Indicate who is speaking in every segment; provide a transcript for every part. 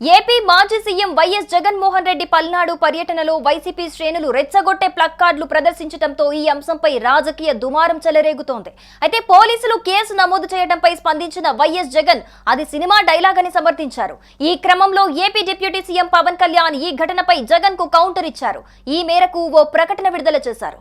Speaker 1: AP మాజీ CM YS Jaganmohan Reddy Palnadu పర్యటనలో YCP శ్రేణులు రెచ్చగొట్టే ప్లక్కార్డులు ప్రదర్శించడంతో ఈ అంశంపై రాజకీయ దుమారం చెలరేగుతోంది. అయితే పోలీసులు కేసు నమోదు చేయడంపై స్పందించిన వైఎస్ జగన్ అది సినిమా డైలాగ్ అని సమర్థించారు. ఈ క్రమంలో AP deputy CM Pawan Kalyan ఈ ఘటనపై జగన్కు కౌంటర్ ఇచ్చారు. ఈ మేరకు ఓ ప్రకటన విడుదల చేశారు.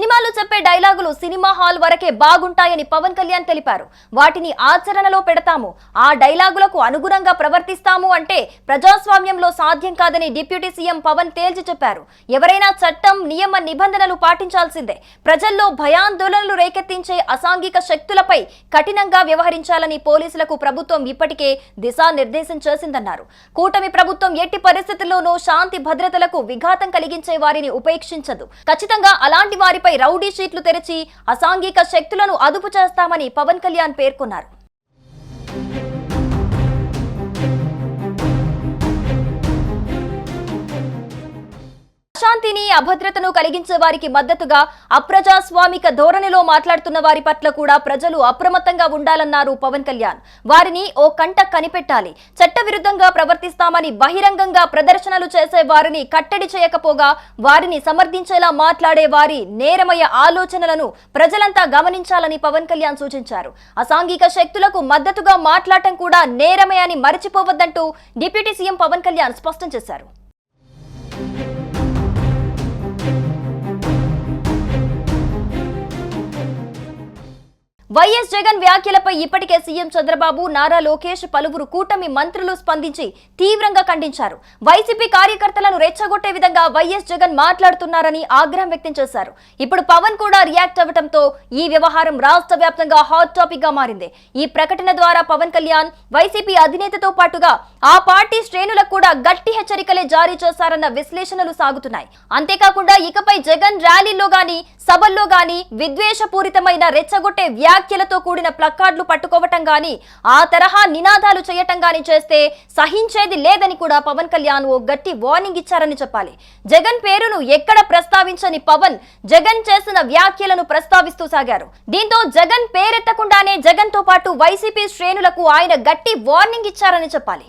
Speaker 1: సినిమాలో చెప్పే డైలాగులు సినిమా హాల్ వరకే బాగుంటాయని పవన్ కళ్యాణ్ తెలిపారు. వాటిని ఆచరణలో పెడతాము. ఆ డైలాగులకు అనుగుణంగా ప్రవర్తిస్తాము అంటే ప్రజాస్వామ్యంలో సాధ్యం కాదని డిప్యూటీ సీఎం పవన్ తేల్చి చెప్పారు. ఎవరైనా చట్టం నియమ నిబంధనలు పాటించాల్సిందే. ప్రజల్లో భయాందోళనలు రేకెత్తించే అసాంఘిక శక్తులపై కఠినంగా వ్యవహరించాలని పోలీసులకు ప్రభుత్వం ఇప్పటికే దిశానిర్దేశం చేసిందన్నారు. కూటమి ప్రభుత్వం ఎట్టి పరిస్థితుల్లోనూ శాంతి భద్రతలకు విఘాతం కలిగించే వారిని ఉపేక్షించదు. ఖచ్చితంగా అలాంటి వారిపై రౌడీ షీట్లు తెరిచి అసాంఘిక శక్తులను అదుపు చేస్తామని పవన్ కళ్యాణ్ పేర్కొన్నారు. అశాంతిని అభద్రతను కలిగించే వారికి మద్దతుగా అప్రజాస్వామిక ధోరణిలో మాట్లాడుతున్న వారి పట్ల కూడా ప్రజలు అప్రమత్తంగా ఉండాలన్నారు పవన్ కళ్యాణ్. వారిని ఓ కంట కనిపెట్టాలి. చట్టవిరుద్ధంగా ప్రవర్తిస్తామని బహిరంగంగా ప్రదర్శనలు చేసే వారిని కట్టడి చేయకపోగా వారిని సమర్థించేలా మాట్లాడే వారి నేరమయ ఆలోచనలను ప్రజలంతా గమనించాలని పవన్ కళ్యాణ్ సూచించారు. అసాంఘిక శక్తులకు మద్దతుగా మాట్లాడటం కూడా నేరమే అని మరచిపోవద్దంటూ డిప్యూటీ సీఎం పవన్ కళ్యాణ్ స్పష్టం చేశారు. వైఎస్ జగన్ వ్యాఖ్యలపై ఇప్పటికే సీఎం చంద్రబాబు నారా లోకేష్ పలువురు కూటమి మంత్రులు స్పందించి తీవ్రంగా ఖండించారు. వైసీపీ కార్యకర్తలను రెచ్చగొట్టే విధంగా వైఎస్ జగన్ మాట్లాడుతున్నారని ఆగ్రహం వ్యక్తం చేశారు. ఇప్పుడు పవన్ కూడా రియాక్ట్ అవ్వడంతో ఈ వ్యవహారం రాష్ట్ర వ్యాప్తంగా హాట్ టాపిక్గా మారింది. ఈ ప్రకటన ద్వారా పవన్ కళ్యాణ్ వైసీపీ అధినేతతో పాటుగా ఆ పార్టీ శ్రేణులకు కూడా గట్టి హెచ్చరికలే జారీ చేశారన్న విశ్లేషణలు సాగుతున్నాయి. అంతేకాకుండా ఇకపై జగన్ ర్యాలీలో గాని సభల్లో గాని విద్వేషపూరితమైన రెచ్చగొట్టే వ్యాఖ్యలతో కూడిన ప్లక్కార్డులు పట్టుకోవటం గాని ఆ తరహా నినాదాలు చేయటం గాని చేస్తే సహించేది లేదని కూడా పవన్ కళ్యాణ్ ఓ గట్టి వార్నింగ్ ఇచ్చారని చెప్పాలి. జగన్ పేరును ఎక్కడ ప్రస్తావించని పవన్ జగన్ చేసిన వ్యాఖ్యలను ప్రస్తావిస్తూ సాగారు. దీంతో జగన్ పేరెత్తకుండానే జగన్తో పాటు వైసీపీ శ్రేణులకు ఆయన గట్టి వార్నింగ్ ఇచ్చారని చెప్పాలి.